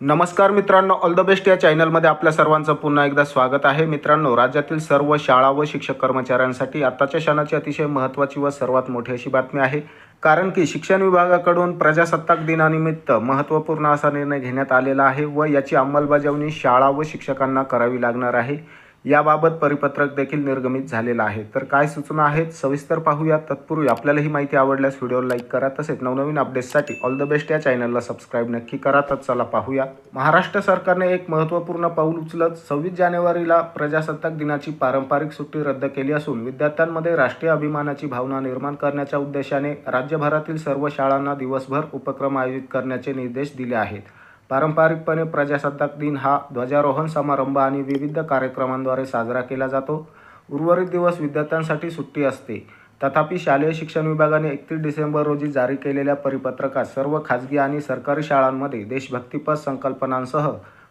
नमस्कार मित्रांनो all the best या चॅनलमध्ये आपल्या सर्वांचं पुन्हा एकदा स्वागत आहे. मित्रांनो राज्यातील सर्व शाळा व शिक्षक कर्मचाऱ्यांसाठी आताच्या क्षणाची अतिशय महत्त्वाची व सर्वात मोठी अशी बातमी आहे. कारण की शिक्षण विभागाकडून प्रजासत्ताक दिनानिमित्त महत्त्वपूर्ण असा निर्णय घेण्यात आलेला आहे व याची अंमलबजावणी शाळा व शिक्षकांना करावी लागणार आहे. याबाबत परिपत्रक देखील निर्गमित झालेलं आहे. तर काय सूचना आहेत? सविस्तर पाहूया तत्पूर्वी आपल्याला ही माहिती आवडल्यास व्हिडिओला लाईक करा. तसेच नवनवीन अपडेट्ससाठी ऑल द बेस्ट या चॅनलला सबस्क्राईब नक्की करा. तर चला पाहूया महाराष्ट्र सरकारने एक महत्त्वपूर्ण पाऊल उचलत सव्वीस जानेवारीला प्रजासत्ताक दिनाची पारंपरिक सुट्टी रद्द केली असून विद्यार्थ्यांमध्ये राष्ट्रीय अभिमानाची भावना निर्माण करण्याच्या उद्देशाने राज्यभरातील सर्व शाळांना दिवसभर उपक्रम आयोजित करण्याचे निर्देश दिले आहेत. पारंपरिकपणे प्रजासत्ताक दिन हा ध्वजारोहण समारंभ आणि विविध कार्यक्रमांद्वारे साजरा केला जातो. उर्वरित दिवस विद्यार्थ्यांसाठी सुट्टी असते. तथापि शालेय शिक्षण विभागाने एकतीस डिसेंबर रोजी जारी केलेल्या परिपत्रकात सर्व खाजगी आणि सरकारी शाळांमध्ये देशभक्तीपर संकल्पनांसह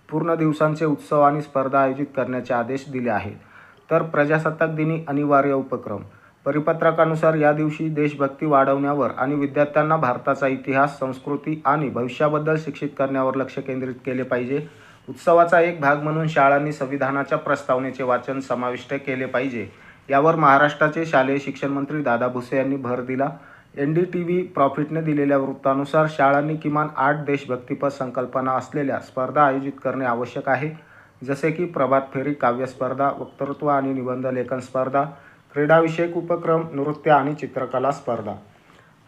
पूर्ण दिवसांचे उत्सव आणि स्पर्धा आयोजित करण्याचे आदेश दिले आहेत. तर प्रजासत्ताक दिनी अनिवार्य उपक्रम. परिपत्रकानुसार या दिवशी देशभक्ती वाढवण्यावर आणि विद्यार्थ्यांना भारताचा इतिहास संस्कृती आणि भविष्याबद्दल शिक्षित करण्यावर लक्ष केंद्रित केले पाहिजे. उत्सवाचा एक भाग म्हणून शाळांनी संविधानाच्या प्रस्तावनेचे वाचन समाविष्ट केले पाहिजे. यावर महाराष्ट्राचे शालेय शिक्षण मंत्री दादा भुसे यांनी भर दिला. एन डी टी व्ही प्रॉफिटने दिलेल्या वृत्तानुसार शाळांनी किमान आठ देशभक्तीपर संकल्पना असलेल्या स्पर्धा आयोजित करणे आवश्यक आहे. जसे की प्रभात फेरी काव्यस्पर्धा वक्तृत्व आणि निबंध लेखन स्पर्धा क्रीडाविषयक उपक्रम नृत्य आणि चित्रकला स्पर्धा.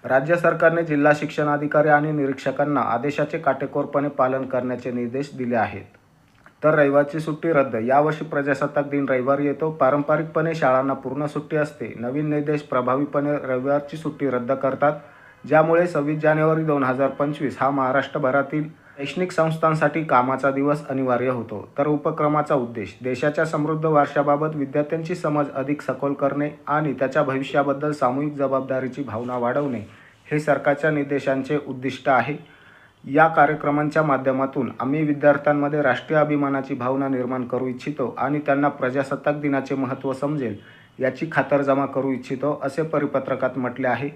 राज्य सरकारने जिल्हा शिक्षणाधिकारी आणि निरीक्षकांना आदेशाचे काटेकोरपणे पालन करण्याचे निर्देश दिले आहेत. तर रविवारची सुट्टी रद्द. यावर्षी प्रजासत्ताक दिन रविवारी येतो. पारंपरिकपणे शाळांना पूर्ण सुट्टी असते. नवीन निर्देश प्रभावीपणे रविवारची सुट्टी रद्द करतात. ज्यामुळे सव्वीस जानेवारी दोन हजार पंचवीस हा महाराष्ट्रभरातील शैक्षणिक संस्थांसाठी कामाचा दिवस अनिवार्य होतो. तर उपक्रमाचा उद्देश देशाच्या समृद्ध वारशाबाबत विद्यार्थ्यांची समज अधिक सखोल करणे आणि त्याच्या भविष्याबद्दल सामूहिक जबाबदारीची भावना वाढवणे हे सरकारच्या निर्देशांचे उद्दिष्ट आहे. या कार्यक्रमांच्या माध्यमातून आम्ही विद्यार्थ्यांमध्ये राष्ट्रीय अभिमानाची भावना निर्माण करू इच्छितो आणि त्यांना प्रजासत्ताक दिनाचे महत्त्व समजेल याची खातरजमा करू इच्छितो असे परिपत्रकात म्हटले आहे.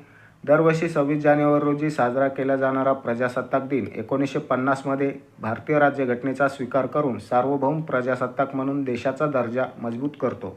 दरवर्षी सव्वीस जानेवारी रोजी साजरा केला जाणारा प्रजासत्ताक दिन एकोणीसशे पन्नासमध्ये भारतीय राज्यघटनेचा स्वीकार करून सार्वभौम प्रजासत्ताक म्हणून देशाचा दर्जा मजबूत करतो.